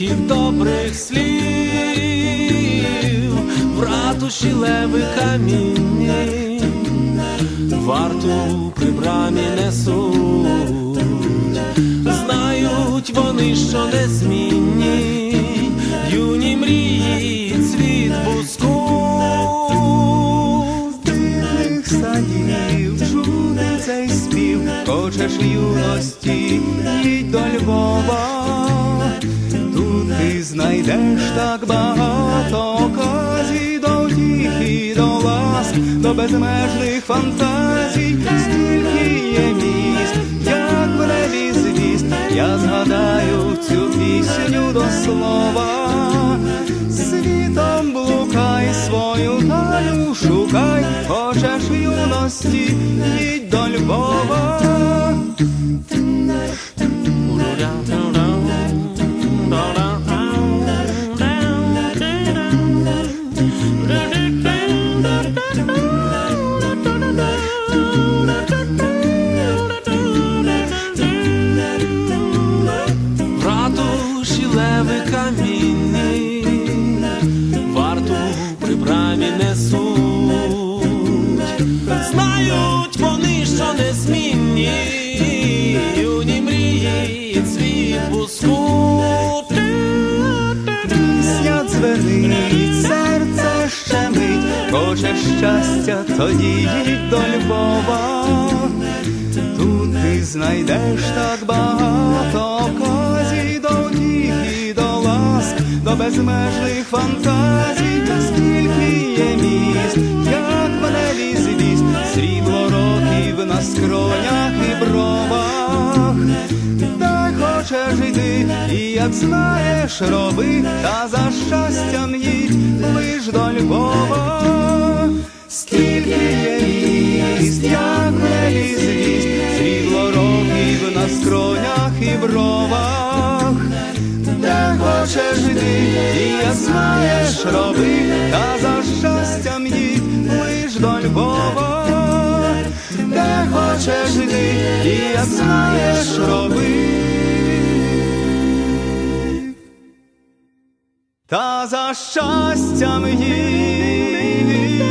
і добрих слів, в ратуші леви камінні, варту при брамі несуть, знають вони, що незмінні, юні мрії, цвіт буску. тих садів, чути цей спів, хочеш юності, їдь до Львова, знайдеш так багато оказій до втіхи, до ласк, до безмежних фантазій, стільки є міст, як в небі звіст, я згадаю цю пісню до слова. Світом блукай свою талю шукай, хочеш ратуші леви камінні, варту при брамі несуть, знають вони, що незмінні, юні мрії, цвіт буску. Пісня дзвенить, серце щемить, хочеш щастя, тоді їдь до Львова. Тут ти знайдеш так багато безмежних фантазій, та скільки є міст, як в небі звіст, срібло років на скронях і бровах. Та хочеш йти, і як знаєш, роби, та за щастям їдь лиш до Львова. Скільки є міст, як хочеш йти, і як знаєш, роби, та за щастям їдь лиш до Львова. Де хочеш йти, і як знаєш, роби. Та за щастям їдь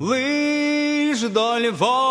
лиш до Львова.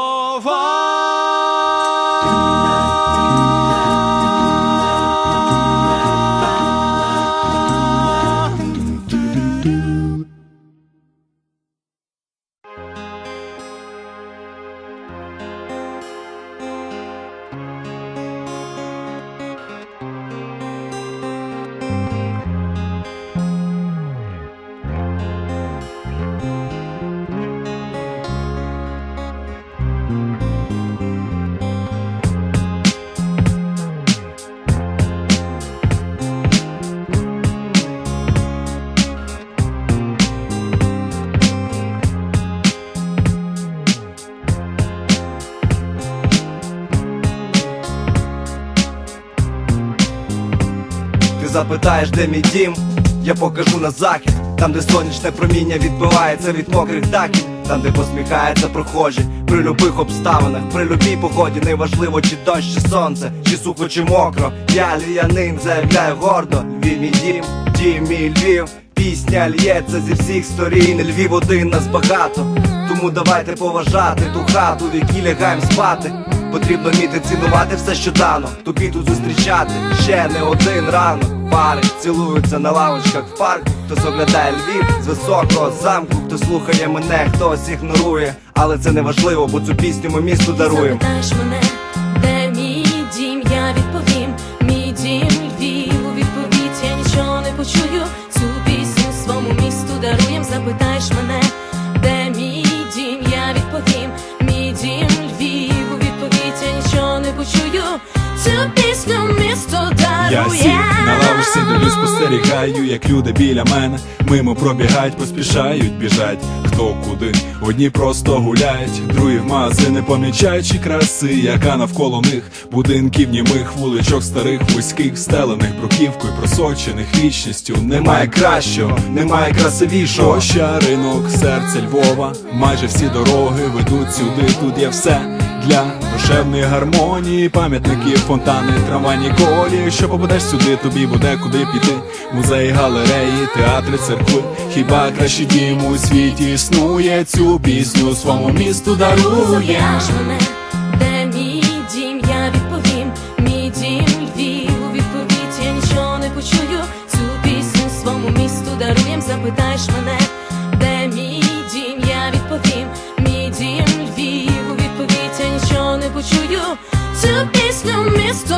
Запитаєш, де мій дім, я покажу на захід, там, де сонячне проміння відбивається від мокрих дахів, там, де посміхається прохожі, при любих обставинах, при любій погоді, неважливо, чи дощ, чи сонце, чи сухо, чи мокро. Я львів'янин, заявляю гордо, Львів мій дім, дім мій Львів. Пісня л'ється зі всіх сторін, Львів один нас багато. Тому давайте поважати ту хату, в якій лягаєм спати. Потрібно вміти цінувати все, що дано, тобі тут зустрічати ще не один ранок. Пари цілуються на лавочках в парку. Хтось оглядає Львів з високого замку, хто слухає мене, хтось ігнорує. Але це не важливо, бо цю пісню ми місту даруємо. Запитаєш мене, де мій дім, я відповім, мій дім Львів, у відповідь я нічого не почую. Цю пісню своєму місту даруєм. Запитаєш мене, де мій дім, я відповім, мій дім Львів, у відповідь я нічого не почую. Цю пісню місто дарує. Сів на спостерігаю, як люди біля мене мимо пробігають, поспішають, біжать, хто куди. Одні просто гуляють, другі в магазини помічаючи краси, яка навколо них будинків німих, вуличок старих, вузьких, стелених бруківкою, просочених вічністю. Немає кращого, немає красивішого. Площа, ринок, серце Львова, майже всі дороги ведуть сюди, тут є все. Для душевної гармонії, пам'ятники, фонтани, трамвайні колії. Що попадеш сюди, тобі буде куди піти. Музеї, галереї, театри, церкви. Хіба кращий дім у світі існує цю пісню своєму місту дарує. Мене, де мій дім, я відповім, мій дім Львів, у відповідь я нічого не почую, цю пісню своєму місту даруєм, запитаєш мене, Львів, у